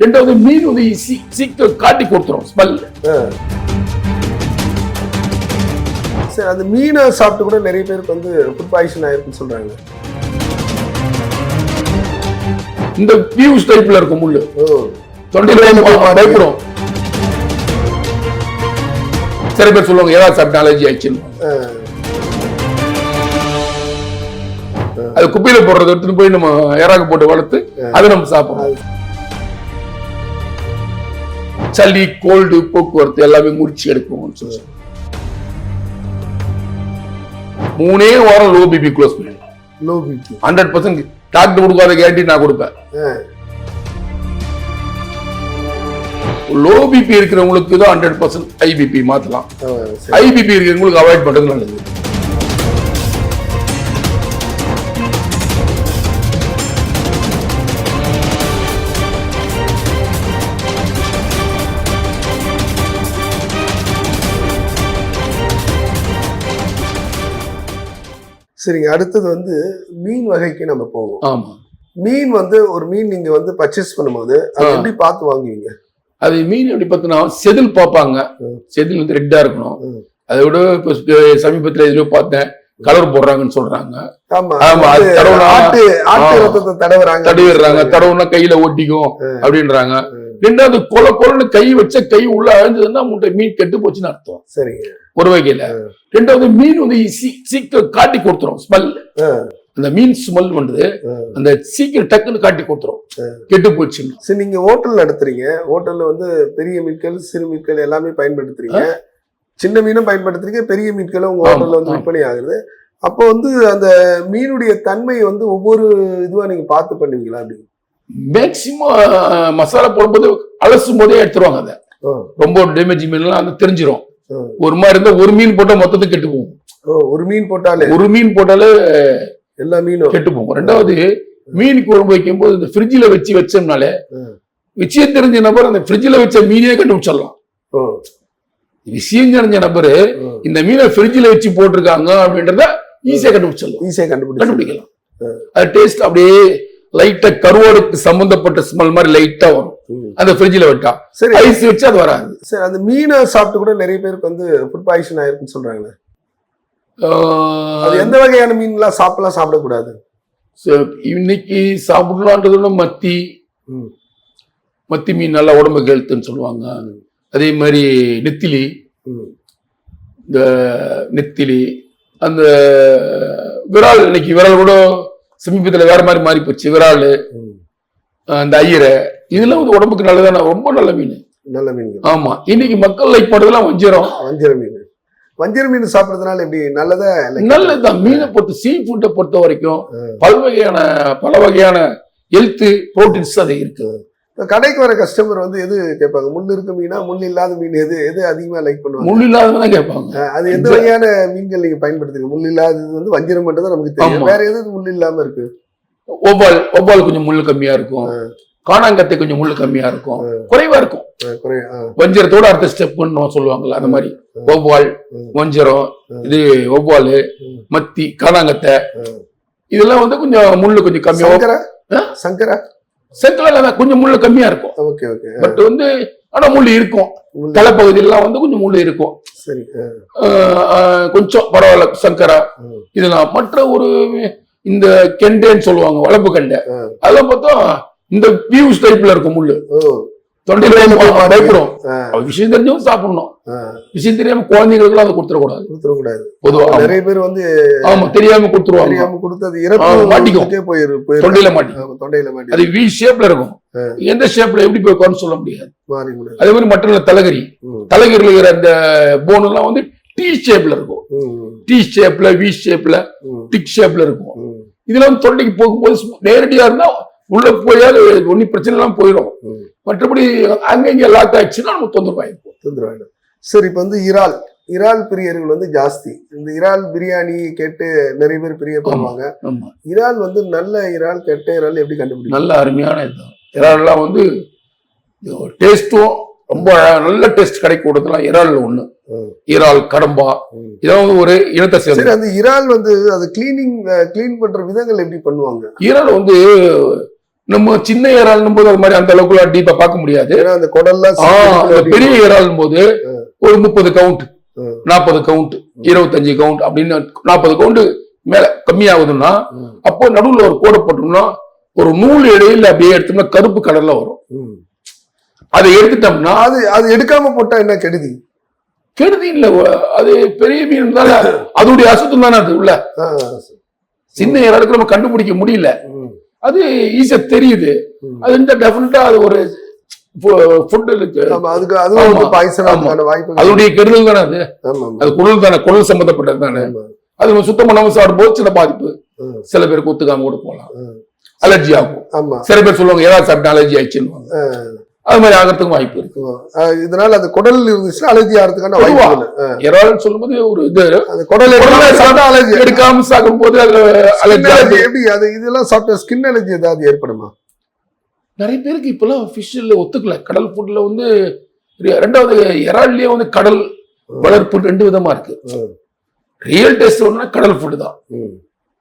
ரெண்டாவது மீன் வந்து சீக்கிரம் காட்டி கொடுத்துரும். ஸ்மெல் சரி அந்த மீனை சாப்பிட்டு கூட நிறைய பேருக்கு வந்து ஃபுட் பாய்சன் ஆயிருக்குன்னு சொல்றாங்க. இந்த வியூஸ் டைப்ல இருக்கும் முள்ளு. பயப்படும். சில பேர் சொல்லுவாங்க ஏதாவது சாப்பிட்டு அலர்ஜி ஆயிடுச்சுன்னு. அது குப்பையில போடுறத எடுத்துட்டு போய் நம்ம ஏறாக போட்டு வளர்த்து அதை நம்ம சாப்பிடுறோம் சளி கோல்டு போக்குவரத்து எல்லாமே முறிச்சு எடுக்கும் சொல்லி மூணே வாரம் லோ பிபி க்ளோஸ் பண்ணி low BP hundred percent doctor கொடுக்காத கேரண்டி நான் கொடுப்பேன். லோ பிபி இருக்கிறவங்களுக்கு தான் ஹண்ட்ரட் பர்சன்ட் ஹை பிபி மாத்தலாம். சரி. ஹை பிபி இருக்கிறவங்களுக்கு அவாய்ட் பண்றது நல்லது. சரிங்க. அடுத்தது வந்து மீன் வகைக்கு நம்ம போவோம். ஆமா. மீன் வந்து ஒரு மீன் நீங்க வந்து பர்ச்சேஸ் பண்ணும்போது அது. எப்படி பார்த்து வாங்குவீங்க? அது மீன் எப்படி பார்த்தீங்கன்னா செதில் பார்ப்பாங்க. செதில் வந்து ரெட்டா இருக்கணும். அதை விட இப்போ சமீபத்தில் எதுலயோ பார்த்தேன். கலர் போடுறாங்கன்னு சொல்றாங்க. தடவுறாங்க. தடவிடுறாங்க. தடவுனா கையில ஒட்டிக்கும் அப்படின்றாங்க. ரெண்டாவது கொல கொலன்னு கை வச்ச கை உள்ள அழிஞ்சதுன்னா முட்டை மீன் கெட்டு போச்சுன்னு அர்த்தம். சரிங்க ஒரு வகையில. ரெண்டாவது மீன் வந்து சீக்கிரம் காட்டி கொடுத்துரும் ஸ்மெல். அந்த மீன் ஸ்மெல் வந்து. அந்த சீக்கிரம் டக்குன்னு காட்டி கொடுத்துரும். கெட்டு போச்சுன்னா. சரி நீங்க ஹோட்டல் நடத்துறீங்க. ஹோட்டல்ல வந்து பெரிய மீன்கள் சிறு மீன்கள் எல்லாமே பயன்படுத்துறீங்க. சின்ன மீனும் பயன்படுத்துறீங்க பெரிய மீன்களும் உங்க ஹோட்டல்ல வந்து. விற்பனை ஆகுது. அப்போ வந்து அந்த மீனுடைய தன்மை வந்து ஒவ்வொரு இதுவா நீங்க பார்த்து பண்ணுவீங்களா அப்படி? மேக்சிமம் மசாலா போடும்போது அலசும் போதே எடுத்துருவாங்க அதை. ரொம்ப டேமேஜ் மீன்லாம் அந்த தெரிஞ்சிரும். ஓ. ஒரு மாதிரி இருந்தா ஒரு மீன் போட்டா மொத்தத்துக்கு கெட்டு போகும். ஒரு மீன் போட்டாலே? ஒரு மீன் போட்டாலே எல்லா மீனும்? கெட்டு போகும். ரெண்டாவது மீன் குழம்பு வைக்கும் போது இந்த ஃப்ரிட்ஜில் வச்சு வச்சோம்னாலே. விஷயம் தெரிஞ்ச நபர் அந்த ஃப்ரிட்ஜில் வச்ச மீனே கண்டுபிடிச்சிடலாம். விஷயம் தெரிஞ்ச நபர். இந்த மீனை ஃப்ரிட்ஜில் வச்சு போட்டிருக்காங்க அப்படின்றத ஈஸியா கண்டுபிடிச்சிடலாம். ஈஸியா கண்டுபிடிச்சு கண்டுபிடிக்கலாம். அது டேஸ்ட் அப்படியே லைட்டா கருவாடுக்கு சம்பந்தப்பட்ட ஸ்மெல் மாதிரி லைட்டா வரும். அந்த ஃப்ரிட்ஜில் விட்டா. சரி. ஐஸ் வச்சு அது வராது. சரி அந்த மீனை சாப்பிட்டு கூட நிறைய பேருக்கு வந்து ஃபுட் பாய்சன் ஆயிருக்குன்னு சொல்றாங்க அது ஆஹ் எந்த வகையான மீன்லாம் சாப்பிடலாம் சாப்பிடக்கூடாது? இன்னைக்கு சாப்பிடலான்றது விட மத்தி. மத்தி மீன் நல்லா உடம்புக்கு ஹெல்த்துன்னு சொல்லுவாங்க. அதே மாதிரி நெத்திலி. இந்த நெத்திலி அந்த விரால் இன்னைக்கு விரால் கூட சமீபத்தில் வேற மாதிரி மாறி போச்சு. விரால். அந்த ஐயரை இதெல்லாம் வந்து உடம்புக்கு நல்லதான ரொம்ப நல்ல மீன். நல்ல மீன்கள். ஆமா. இன்னைக்கு மக்கள் லைக் பண்றதெல்லாம் வஞ்சிரம். வஞ்சர மீன். வஞ்சர மீன் சாப்பிடுறதுனால எப்படி? நல்லதா நல்லதுதான் மீனை பொறுத்த சீ ஃபுட்டை பொறுத்த வரைக்கும் பல வகையான பல வகையான ஹெல்த் ப்ரோட்டீன்ஸ் அது இருக்கு. இப்ப கடைக்கு வர கஸ்டமர் வந்து எது கேட்பாங்க முள் இருக்க மீனா முள் இல்லாத மீன் எது எது அதிகமா லைக் பண்ணுவாங்க முள் இல்லாதவங்க தான் கேட்பாங்க அது எந்த வகையான மீன்கள் நீங்க பயன்படுத்துறீங்க முள் இல்லாதது வந்து வஞ்சிரம் மட்டும் தான் நமக்கு தெரியும். வேற எது முள் இல்லாம இருக்கு ஒவ்வால் ஒவ்வால் கொஞ்சம் முள் கம்மியா இருக்கும் காணாங்கத்தை கொஞ்சம் முள் கம்மியா இருக்கும் குறைவா இருக்கும் வஞ்சிரத்தோட அடுத்த ஸ்டெப் சொல்லுவாங்கல்ல அந்த மாதிரி ஒவ்வால். வஞ்சிரம் இது ஒவ்வால். மத்தி காணாங்கத்தை. இதெல்லாம் வந்து கொஞ்சம் முள்ளு கொஞ்சம் கம்மியா சங்கரா? சங்கரா செங்கல கொஞ்சம் முள்ளு கம்மியா இருக்கும். Okay okay. பட் வந்து ஆனா முள்ளு இருக்கும். தலைப்பகுதியெல்லாம் வந்து கொஞ்சம் முள்ளு இருக்கும். சரி கொஞ்சம் பரவாயில்ல சங்கரா. இதெல்லாம் மற்ற ஒரு இந்த கெண்டேன்னு சொல்லுவாங்க வளப்பு கெண்டை. அதெல்லாம் பார்த்தா இந்த வியூஸ் டைப்ல இருக்கும் முள்ளு. தொண்டையில மாட்டி. பயப்படும் விஷயம் தெரிஞ்சவங்க சாப்பிடணும். விஷயம் தெரியாம குழந்தைங்களுக்குலாம் அதை கொடுத்துடக்கூடாது. கொடுத்துடக்கூடாது. பொதுவா. ஆமா. நிறைய பேர் வந்து ஆமா தெரியாம கொடுத்துருவாங்க. தெரியாம கொடுத்து அது இறப்பு மாட்டிக்கும். போயிரு தொண்டையில மாட்டி ஆமா, தொண்டையில மாட்டி அது வி ஷேப்ல இருக்கும். எந்த ஷேப்ல எப்படி போய் சொல்ல முடியாது. அதே மாதிரி மற்ற தலைகறி. ம். தலைகரியில் இருக்கிற அந்த போன் எல்லாம் வந்து டி ஷேப்ல இருக்கும். டி ஷேப்ல வி ஷேப்ல டிக் ஷேப்ல இருக்கும். இதுல வந்து தொண்டைக்கு போகும்போது நேரடியா இருந்தா உள்ள போயாவது ஒன்னும் பிரச்சனை எல்லாம் போயிடும். மற்றபடி அங்க இங்க லாக் ஆயிடுச்சுன்னா நம்ம தொந்தரவாயிருக்கும் தொந்தரவாயிடும். சரி இப்ப வந்து இறால். இறால் பிரியர்கள் வந்து ஜாஸ்தி. இந்த இறால் பிரியாணி கேட்டு நிறைய பேர் பிரியப்படுவாங்க. ஆமா இறால் வந்து நல்ல இறால் கெட்ட இறால் எப்படி கண்டுபிடிக்கும் நல்ல அருமையான இதுதான். இறால்லாம் வந்து டேஸ்ட்டும் ரொம்ப நல்ல டேஸ்ட் கிடைக்கூடதுலாம் இறால் ம். இறால் கடம்பா. வந்து ஒரு இனத்தை சரி சேர்ந்து அந்த இறால் வந்து அது கிளீனிங் கிளீன் பண்ற விதங்கள் எப்படி பண்ணுவாங்க? இறால் வந்து நம்ம சின்ன இறால்னும் போது அது மாதிரி அந்த அளவுக்கு டீப்பா பார்க்க முடியாது அந்த சிக்கிட்டு பெரிய இறால் போது. ஒரு முப்பது கவுண்ட். நாற்பது கவுண்ட் இருபத்தஞ்சு கவுண்ட் அப்படின்னு நாற்பது கவுண்ட் மேல கம்மியாகுதுன்னா. அப்போ நடுவுல ஒரு கோடை போட்டோம்னா ஒரு நூல் இடையில அப்படியே எடுத்தோம்னா கருப்பு கலர்ல வரும். அதை எடுத்துட்டோம்னா அது அது எடுக்காம போட்டா என்ன கெடுதி கெடுதி இல்ல அது பெரிய மீன் தானே அதோடைய அசுத்தம் தானே அது உள்ள சின்ன இறாலுக்கு நம்ம கண்டுபிடிக்க முடியல. அது ஈஸியா தெரியுது. அது இந்த டெஃபினட்டா அது ஒரு அதோடைய கெடுதல் தானே அது. அது குடல் தானே குடல் சம்பந்தப்பட்டது தானே. அது சுத்தம் பண்ணாம சாப்பிடும்போது சில பாதிப்பு. சில பேருக்கு ஒத்துக்காம கூட போகலாம். அலர்ஜி ஆகும். ஆமா. சில பேர் சொல்லுவாங்க ஏதாவது சாப்பிட்டா அலர்ஜி ஆயிடுச்சுன்னு அது மாதிரி ஆகிறதுக்கும் வாய்ப்பு இருக்கு இதனால அது குடல் இருந்துச்சுன்னா அலர்ஜி ஆகிறதுக்கான வாய்ப்பு பொதுவா. இல்லை. ஆ. இறால் சொல்லும்போது ஒரு இது அந்த குடல் சாப்பிட்டா அலர்ஜி எடுக்காம சாப்பிடும் போது அதுல அலர்ஜி எப்படி அது இதெல்லாம் சாப்பிட்டா ஸ்கின் அலர்ஜி ஏதாவது ஏற்படுமா நிறைய பேருக்கு இப்பெல்லாம் ஃபிஷ்ல ஒத்துக்கல கடல் ஃபுட்ல வந்து ரெண்டாவது இறால்லயே வந்து கடல் வளர்ப்பு ரெண்டு விதமா இருக்கு. ரியல் டேஸ்ட் ஒன்னா கடல் ஃபுட் தான்.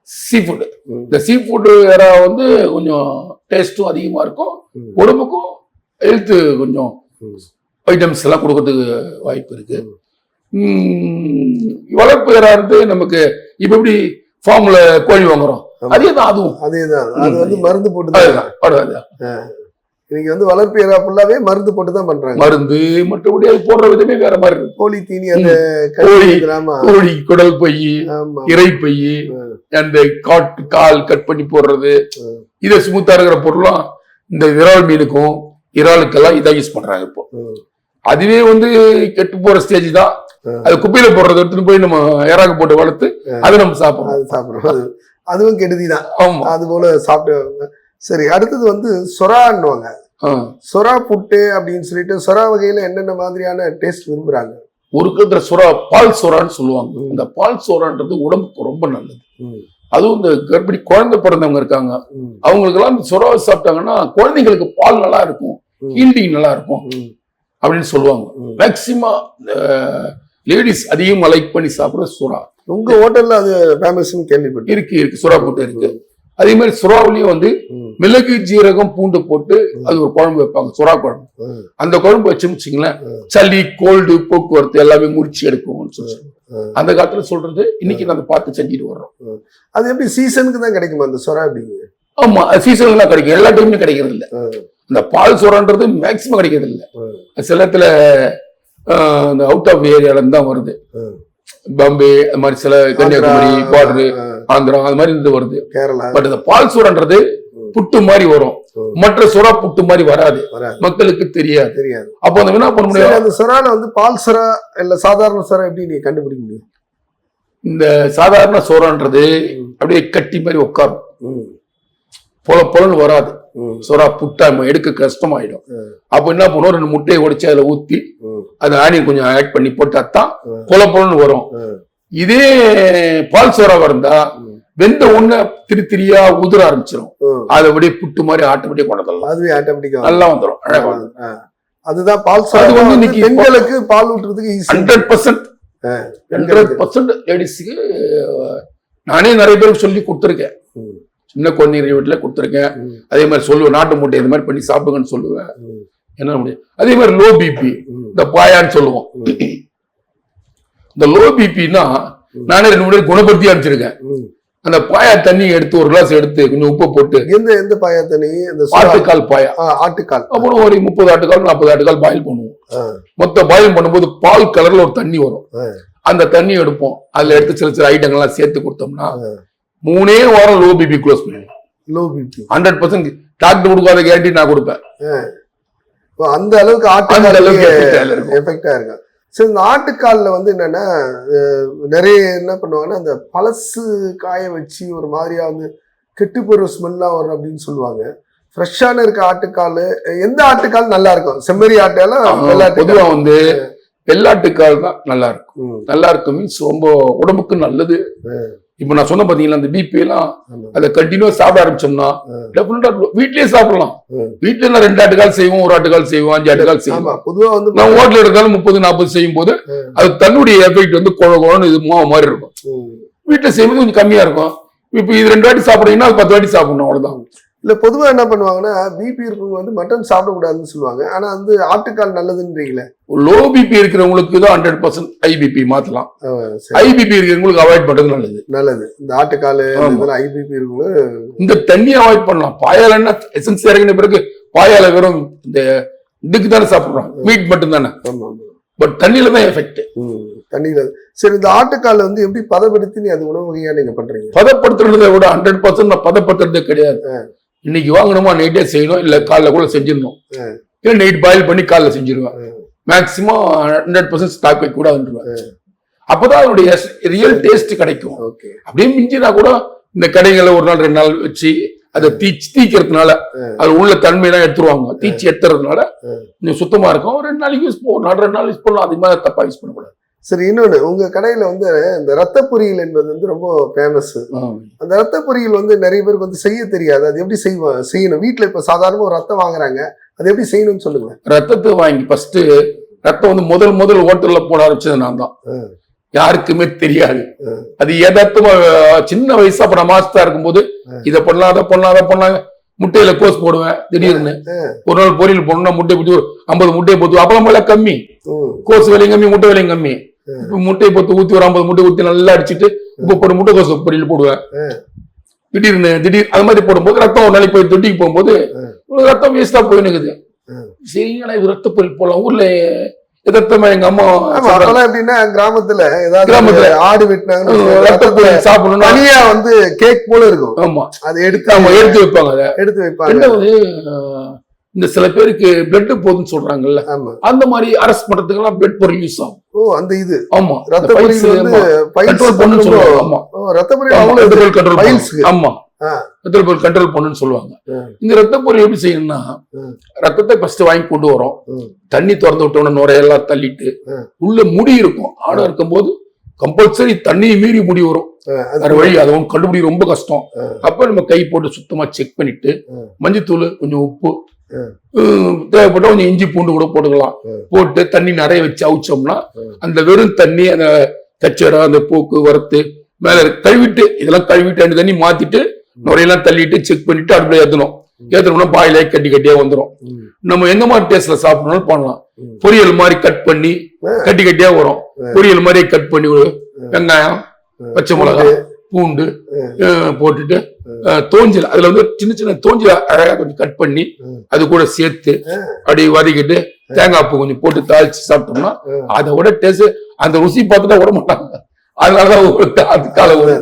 சீ ஃபுட் ம். இந்த சீ ஃபுட் இறா வந்து கொஞ்சம் டேஸ்ட்டும் அதிகமா இருக்கும். உடம்புக்கும் ஹெல்த் கொஞ்சம். ஐட்டம்ஸ் எல்லாம் கொடுக்கறதுக்கு வாய்ப்பு இருக்கு வளர்ப்பு இறா வந்து நமக்கு இப்ப எப்படி ஃபார்ம்ல கோழி வாங்குறோம். அதே தான் அதுவும் அதேதான் அது. வந்து மருந்து போட்டு தான். இன்னைக்கு வந்து வளர்ப்பு ஏரா ஃபுல்லாவே மருந்து போட்டு தான் பண்றாங்க மருந்து மற்றபடி அது போடுற விதமே வேற மாதிரி இருக்கு கோழி தீனி அந்த கோழி. கோழி குடல் பை இறை பை. அந்த காட்டு கால் கட் பண்ணி போடுறது. இதை ஸ்மூத்தா இருக்கிற பொருளும் இந்த விரால் மீனுக்கும் இறாலுக்கெல்லாம் இதான் யூஸ் பண்றாங்க இப்போ. அதுவே வந்து கெட்டு போற ஸ்டேஜ் தான். அது குப்பையில போடுறத எடுத்துட்டு போய் நம்ம இறாக்கு போட்டு வளர்த்து அதை நம்ம சாப்பிடுறோம் அது சாப்பிடுறோம் அது அதுவும் கெடுதி தான். ஆமா. அது போல சாப்பிட்டு சரி அடுத்தது வந்து சொரான்னுவாங்க. சொரா புட்டு அப்படின்னு சொல்லிட்டு சொரா வகையில என்னென்ன மாதிரியான டேஸ்ட் விரும்புறாங்க? ஒரு கத்துல சுறா பால் சோறான்னு சொல்லுவாங்க. இந்த பால் சோறான்றது உடம்புக்கு ரொம்ப நல்லது. அதுவும் இந்த கர்ப்பிணி குழந்தை பிறந்தவங்க இருக்காங்க. அவங்களுக்கெல்லாம் இந்த சுறாவை சாப்பிட்டாங்கன்னா குழந்தைங்களுக்கு பால் நல்லா இருக்கும். ஹீல்டிங் நல்லா இருக்கும். அப்படின்னு சொல்லுவாங்க. மேக்சிமம் லேடிஸ் அதிகமா லைக் பண்ணி சாப்பிடுற சுறா. உங்க ஹோட்டல்ல அது ஃபேமஸ்னு கேள்விப்பட்டேன். இருக்கு இருக்கு. சுறா போட்டு இருக்கு. அதே மாதிரி சுறாவிலையும் வந்து. மிளகு ஜீரகம் பூண்டு போட்டு அது ஒரு குழம்பு வைப்பாங்க சுறா குழம்பு. அந்த குழம்பு வச்சுன்னு வச்சுங்களேன். சளி கோல்டு போக்குவரத்து எல்லாமே முடிச்சு எடுக்கும்னு சொல்லி. அந்த காலத்துல சொல்றது இன்னைக்கு நாங்க பார்த்து செஞ்சுட்டு வர்றோம். அது எப்படி சீசனுக்கு தான் கிடைக்குமா அந்த சொரா அப்படிங்க ஆமா சீசன்லாம் கிடைக்கும். எல்லா டைம்லயும் கிடைக்கிறது இல்ல. இந்த பால் சோறான்றது மேக்சிமம் கிடைக்கிறது இல்ல. சில இடத்துல இந்த அவுட் ஆஃப் ஏரியால இருந்து தான் வருது. பாம்பே அது மாதிரி சில கன்னியாகுமரி பார்டர் ஆந்திரா அது மாதிரி இருந்து வருது. கேரளா. பட் இந்த பால் சோறான்றது. புட்டு மாதிரி வரும். மற்ற சுறா புட்டு மாதிரி வராது. வராது. மக்களுக்கு தெரியாது. தெரியாது. அப்போ அந்த என்ன பண்ண சரி, முடியும் அந்த சொரால வந்து பால் சொரா இல்ல சாதாரண சொரா எப்படி நீங்க கண்டுபிடிக்க முடியும்? இந்த சாதாரண சோறான்றது. அப்படியே கட்டி மாதிரி உட்காரும். பொல பொலன்னு வராது. சுறா புட்டா எடுக்க கஷ்டமாயிடும். அப்போ என்ன பண்ணுவோம் ரெண்டு முட்டையை உடைச்சு அதுல ஊத்தி. அது ஆனியன் கொஞ்சம் ஆட் பண்ணி போட்டாதான் ம். பொல பொலன்னு வரும். இதே பால் சோறா இருந்தா. வெந்த உடனே திரி திரியா உதிர ஆரம்பிச்சிடும். அதை அப்படியே புட்டு மாதிரி ஆட்டோமேட்டிக் கொண்டதெல்லாம் அதுவே ஆட்டோமேட்டிக்கா நல்லா வந்துடும் அழகா. அதுதான் பால் அது வந்து இன்னைக்கு பெண்களுக்கு பால் ஊட்டுறதுக்கு ஹண்ட்ரட் பர்சன்ட் ஹண்ட்ரட் பர்சன்ட் லேடிஸுக்கு நானே நிறைய பேருக்கு சொல்லி கொடுத்துருக்கேன் சின்ன குழந்தைங்க வீட்டுல கொடுத்துருக்கேன். அதே மாதிரி சொல்லுவேன் நாட்டு முட்டை இந்த மாதிரி பண்ணி சாப்பிடுங்கன்னு சொல்லுவேன். என்ன முடியும் அதே மாதிரி லோ பிபி இந்த பாயான்னு சொல்லுவோம். இந்த லோ பிபின்னா நானே ரெண்டு பேர் குணப்படுத்தி அனுப்பிச்சிருக்கேன். அந்த பாயா தண்ணி எடுத்து ஒரு கிளாஸ் எடுத்து கொஞ்சம் உப்பு போட்டு எந்த எந்த பாயாத்தனி இந்த சுறா- ஆட்டுக்கால் பாயா. ஆட்டுக்கால். அப்புறம் ஒரு முப்பது ஆட்டுக்கால் நாற்பது ஆட்டுக்கால் பாயில் பண்ணுவோம். மொத்த பாயில் பண்ணும்போது பால் கலர்ல ஒரு தண்ணி வரும். அந்த தண்ணி எடுப்போம். அதுல எடுத்து சில சில ஐட்டங்கள்லாம் சேர்த்து கொடுத்தோம்னா. மூணே வாரம் லோ பிபி க்ளோஸ் பண்ணிடுவோம் low BP hundred percent doctor கொடுக்காத கேரண்டி நான் கொடுப்பேன். அந்த அளவுக்கு அந்த அளவுக்கு. எஃபெக்டா இருக்கும். சரி இந்த ஆட்டுக்கால்ல வந்து என்னன்னா நிறைய என்ன பண்ணுவாங்கன்னா அந்த பழசு காய வச்சு ஒரு மாதிரியா வந்து கெட்டு போற ஸ்மெல்லாம் வரும் அப்படின்னு சொல்லுவாங்க. ஃப்ரெஷ்ஷான இருக்க ஆட்டுக்கால் எந்த ஆட்டுக்கால் நல்லா இருக்கும்? செம்மறி ஆட்டெல்லாம் வெள்ளாட்டுக்கால் பொதுவா வந்து வெள்ளாட்டுக்கால் தான் நல்லா இருக்கும். நல்லா இருக்கும். மீன்ஸ் ரொம்ப உடம்புக்கு நல்லது. இப்ப நான் சொன்ன பாத்தீங்களா அந்த பிபி எல்லாம். அதை கண்டினியூ சாப்பிட ஆரம்பிச்சோம்னா. டெஃபினட்டா வீட்லயே சாப்பிடலாம். வீட்டுல நான் ரெண்டு ஆட்டுக்கால் செய்வோம் ஒரு ஆட்டுக்கால் செய்வோம் அஞ்சு ஆட்டுக்கால் செய்வோம் ஆமா பொதுவா வந்து நான் ஹோட்டல் எடுத்தாலும் முப்பது நாற்பது செய்யும் போது. அது தன்னுடைய எஃபெக்ட் வந்து குழ குழன்னு இது மாவு மாதிரி இருக்கும். வீட்டுல செய்யும்போது கொஞ்சம் கம்மியா இருக்கும் இப்ப இது ரெண்டு வாட்டி சாப்பிடுறீங்கன்னா அது பத்து வாட்டி சாப்பிடணும் அவ்வளவுதான் இல்ல பொதுவா என்ன பண்ணுவாங்கன்னா பிபி இருக்கவங்க வந்து மட்டன் சாப்பிடக்கூடாதுன்னு சொல்லுவாங்க. ஆனா வந்து ஆட்டுக்கால் நல்லதுன்றீங்களே? லோ பிபி இருக்கிறவங்களுக்கு தான் ஹண்ட்ரட் பர்சன்ட் ஐபிபி சரி, ஐபிபி இருக்கிறவங்களுக்கு அவாய்ட் பண்றது நல்லது. நல்லது. இந்த ஆட்டுக்கால். இதெல்லாம் ஐபிபி இருக்கவங்க இந்த தண்ணியை அவாய்ட் பண்ணலாம். பாயால் என்ன எசன்ஸ் இறங்கின பிறகு பாயால வெறும் இந்த இதுக்கு தானே சாப்பிடுறோம். மீட் மட்டும் தானே பட் தண்ணியில தான் எஃபெக்ட் தண்ணியில. சரி இந்த ஆட்டுக்கால வந்து எப்படி பதப்படுத்தி நீ அது உணவு வகையா நீங்க பண்றீங்க? பதப்படுத்துறதை விட ஹண்ட்ரட் பர்சன்ட் நான் பதப்படுத்துறதே கிடையாது. இன்னைக்கு வாங்கணுமா? நைட்டே செய்யணும். இல்ல காலைல கூட செஞ்சிடணும். இல்லை நைட் பாயில் பண்ணி காலைல செஞ்சிருவேன். மேக்சிமம் ஹண்ட்ரட் பர்சன்ட் ஸ்டாக் வைக்க கூடாதுன்றேன் அப்பதான் அதனுடைய ரியல் டேஸ்ட் கிடைக்கும். அப்படியே மிஞ்சினா கூட இந்த கடைகள்ல ஒரு நாள் ரெண்டு நாள் வச்சு அதை தீச்சு தீக்கிறதுனால அது உள்ள தன்மையெல்லாம் எடுத்துருவாங்க. தீச்சு எடுத்துறதுனால கொஞ்சம் சுத்தமா இருக்கும். ரெண்டு நாளைக்கு யூஸ் நாலு ரெண்டு நாள் யூஸ் பண்ணலாம். அது மாதிரி தப்பா யூஸ் பண்ணக்கூடாது. சரி இன்னொன்னு உங்க கடையில வந்து இந்த ரத்த பொரியல் என்பது வந்து ரொம்ப ஃபேமஸ் அந்த ரத்த பொரியல் வந்து நிறைய பேருக்கு வந்து செய்ய தெரியாது. அது எப்படி செய்வா செய்யணும்? வீட்ல இப்ப சாதாரணமா ஒரு ரத்தம் வாங்குறாங்க. அது எப்படி செய்யணும்னு சொல்லுங்க. ரத்தத்தை வாங்கி ஃபர்ஸ்ட் ரத்தம் வந்து முதல் முதல் ஹோட்டல்ல போட ஆரம்பிச்சது நான் தான். யாருக்குமே தெரியாது. அது எதார்த்தமா அஹ், சின்ன வயசா அப்ப நான் மாஸ்டா இருக்கும்போது இதை பண்ணலாம் அதை பண்ணலாம் அதை பண்ணலாம் முட்டையில கோஸ் போடுவேன். திடீர்னு ஒரு நாள் பொரியல் போடணும்னா முட்டை பிடிச்சி ஒரு ஐம்பது முட்டையை போத்து அப்பளம் விலை கம்மி. கோஸ் விலையும் கம்மி முட்டை விலையும் கம்மி. முட்டையை போத்து ஊத்தி ஒரு ஐம்பது முட்டை ஊத்தி நல்லா அடிச்சிட்டு இப்போ ஒரு முட்டை கோஸ் பொரியல் போடுவேன். திடீர்னு திடீர் அது மாதிரி போடும்போது ரத்தம் ஒரு நாளைக்கு போய் தொட்டிக்கு போகும்போது ரத்தம் வேஸ்டா போயினுக்குது. சரிங்களா இது ரத்த பொரியல் போடலாம். ஊர்ல எதார்த்தமா எங்க அம்மா அப்பெல்லாம் எப்படின்னா கிராமத்துல ஏதாவது கிராமத்துல. ஆடு "அஹ், வெட்டினாங்கன்னு ரத்த ரத்தத்துல பொரியல் சாப்பிடணும்னா தனியா வந்து கேக் போல இருக்கும். ஆமா. அதை எடுத்து ஆமா எடுத்து வைப்பாங்க எடுத்து வைப்பாங்க. இந்த சில பேருக்கு பிளட் போகுதுன்னு சொல்றாங்கல்ல. அந்த மாதிரி அரெஸ்ட் பண்றதுக்கெல்லாம் பிளட் பொருள் யூஸ் ஆகும். ஓ அந்த இது. ஆமா. ரத்த கண்ட்ரோல் பண்ணுன்னு சொல்லுவாங்க. ஆமா. ரத்த பொரியல் கண்ட்ரோல். ஆமா. ரத்த பொரியல் கண்ட்ரோல் பண்ணுன்னு சொல்லுவாங்க. இந்த ரத்த பொரியல் எப்படி செய்யணும்னா. ரத்தத்தை ஃபர்ஸ்ட் வாங்கி கொண்டு வரோம். தண்ணி திறந்து விட்டோம்னா நுரையெல்லாம் தள்ளிட்டு. உள்ள முடி இருக்கும். ஆடா இருக்கும்போது கம்பல்சரி தண்ணியை மீறி முடி வரும். அது வேற வழி அதை கண்டுபிடி ரொம்ப கஷ்டம். அப்ப நம்ம கை போட்டு சுத்தமா செக் பண்ணிட்டு. மஞ்சத்தூள் கொஞ்சம் உப்பு தேவைப்பட்டா கொஞ்சம் இஞ்சி பூண்டு கூட போட்டுக்கலாம். போட்டு தண்ணி நிறைய வச்சு அவிச்சோம்னா. அந்த வெறும் தண்ணி அந்த கச்சடை அந்த போக்கு வறுத்து மேல கழுவிட்டு இதெல்லாம் கழுவிட்டு அந்த தண்ணி மாத்திட்டு நுரையெல்லாம் தள்ளிட்டு செக் பண்ணிட்டு அடுப்புல ஏத்தணும் ஏத்தணும்னா பாயிலே கட்டி கட்டியா வந்துடும். நம்ம எந்த மாதிரி டேஸ்ட்ல சாப்பிடணும்னு பண்ணலாம். பொரியல் மாதிரி கட் பண்ணி. கட்டி கட்டியா வரும் பொரியல் மாதிரி கட் பண்ணி வெங்காயம். பச்சை மிளகாய் பூண்டு போட்டுட்டு தோஞ்சல் அதுல வந்து சின்ன சின்ன தோஞ்சல் அழகா கொஞ்சம் கட் பண்ணி. அது கூட சேர்த்து அப்படி வதக்கிட்டு தேங்காய் பூ கொஞ்சம் போட்டு தாளிச்சு சாப்பிட்டோம்னா ம். அதை விட டேஸ்ட் அந்த ருசி பார்த்துட்டா விட மாட்டாங்க அதனாலதான் அதுக்கால ஒரு